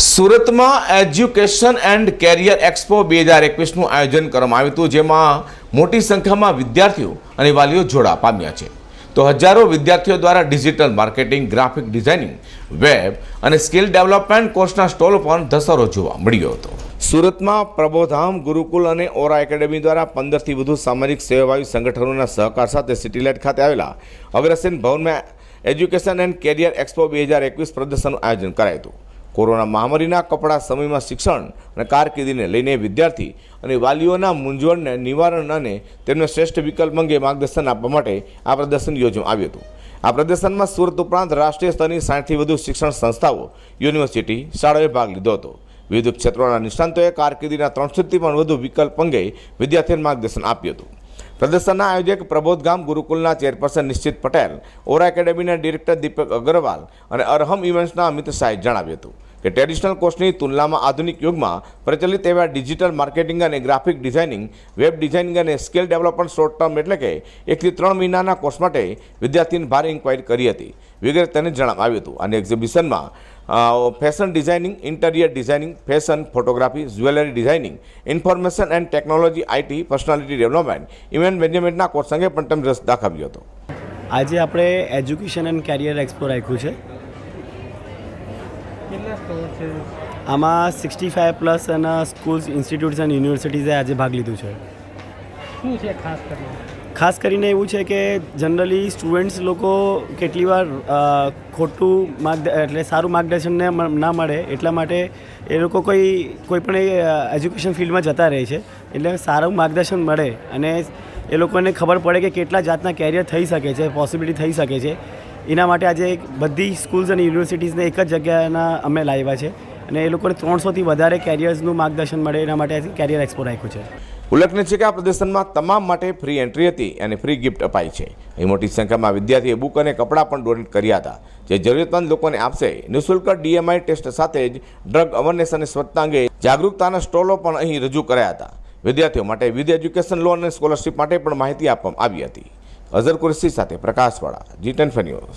સુરતમાં education and carrier expo બે હજાર એકવીસનું આયોજન કરવામાં આવ્યું હતું, જેમાં મોટી સંખ્યામાં વિદ્યાર્થીઓ અને વાલીઓ જોડા પામ્યા છે. તો હજારો વિદ્યાર્થીઓ દ્વારા digital marketing, graphic designing, web અને સ્કિલ ડેવલપમેન્ટ કોર્સના સ્ટોલ પર ધસારો જોવા મળ્યો હતો. સુરતમાં પ્રબોધામ, ગુરુકુલ અને ઓરા એકેડેમી દ્વારા પંદરથી વધુ સામાજિક સેવાભાવી સંગઠનોના સહકાર સાથે સિટીલાઇટ ખાતે આવેલા અગ્રસેન ભવનમાં એજ્યુકેશન એન્ડ કેરિયર એક્સપો બે હજાર એકવીસ પ્રદર્શનનું આયોજન કરાયું હતું. કોરોના મહામારીના કપડા સમયમાં શિક્ષણ અને કારકિર્દીને લઈને વિદ્યાર્થી અને વાલીઓના મૂંઝવણને નિવારણ અને તેમને શ્રેષ્ઠ વિકલ્પ અંગે માર્ગદર્શન આપવા માટે આ પ્રદર્શન યોજવામાં આવ્યું હતું. આ પ્રદર્શનમાં સુરત ઉપરાંત રાષ્ટ્રીય સ્તરની સાઠથી વધુ શિક્ષણ સંસ્થાઓ યુનિવર્સિટી શાળાઓએ ભાગ લીધો હતો. વિવિધ ક્ષેત્રોના નિષ્ણાંતોએ કારકિર્દીના ત્રણસોથી પણ વધુ વિકલ્પ અંગે વિદ્યાર્થીઓને માર્ગદર્શન આપ્યું હતું. પ્રદર્શનના આયોજક પ્રબોધગામ ગુરુકુલના ચેરપર્સન નિશ્ચિત પટેલ, ઓરા એકેડેમીના ડિરેક્ટર દીપક અગ્રવાલ અને અરહમ ઇવેન્ટ્સના અમિત શાહે જણાવ્યું હતું. કે ટ્રેડિશનલ કોર્સની તુલનામાં આધુનિક યુગમાં પ્રચલિત એવા ડિજિટલ માર્કેટિંગ અને ગ્રાફિક ડિઝાઇનિંગ વેબ ડિઝાઇનિંગ અને સ્કિલ ડેવલપમેન્ટ શોર્ટ ટર્મ એટલે કે એકથી ત્રણ મહિનાના કોર્સ માટે વિદ્યાર્થીને ભારે ઇન્ક્વાયરી કરી હતી. વગેરે તેને જણાવવામાં આવ્યું હતું. અને એક્ઝિબિશનમાં fashion designing interior designing fashion photography jewellery designing information and technology IT personality development event મેનેજમેન્ટના કોર્સ અંગે પણ તેમને રસ દાખવ્યો હતો. આજે આપણે એજ્યુકેશન એન્ડ કેરિયર એક્સપો રાખ્યું છે. આમાં સિક્સટી ફાઇવ પ્લસ અને સ્કૂલ્સ ઇન્સ્ટિટ્યૂટ્સ અને યુનિવર્સિટીઝે આજે ભાગ લીધું છે. શું છે ખાસ કરીને? ખાસ કરીને એવું છે કે જનરલી સ્ટુડન્ટ્સ લોકો કેટલી વાર ખોટું માર્ગ એટલે સારું માર્ગદર્શનને ના મળે એટલા માટે એ લોકો કોઈ કોઈ પણ એજ્યુકેશન ફિલ્ડમાં જતા રહે છે. એટલે સારું માર્ગદર્શન મળે અને એ લોકોને ખબર પડે કે કેટલા જાતના કેરિયર થઈ શકે છે પોસિબિલિટી થઈ શકે છે. એના માટે આજે બધી સ્કૂલ્સ અને યુનિવર્સિટીઝને એક જ જગ્યાના અમે લાવ્યા છે અને એ લોકોને ત્રણસોથી વધારે કેરિયર્સનું માર્ગદર્શન મળે એના માટે કેરિયર એક્સપો રાખ્યું છે. ઉલ્લેખનીય છે કે આ પ્રદર્શનમાં તમામ માટે ફ્રી એન્ટ્રી હતી અને ફ્રી ગિફ્ટ અપાઈ છે. અહીં મોટી સંખ્યામાં વિદ્યાર્થીએ બુક અને કપડાં પણ ડોનેટ કર્યા હતા. જે જરૂરિયાતમંદ લોકોને આપશે. નિઃશુલ્ક ડીએમઆઈ ટેસ્ટ સાથે જ ડ્રગ અવેરનેસ અને સ્વચ્છતા અંગે જાગૃતતાના સ્ટોલો પણ અહીં રજૂ કરાયા હતા. વિદ્યાર્થીઓ માટે વિદ્યા એજ્યુકેશન લોન અને સ્કોલરશિપ માટે પણ માહિતી આપવામાં આવી હતી. અઝર કુરેશી સાથે પ્રકાશવાળા જી ટેન ન્યૂઝ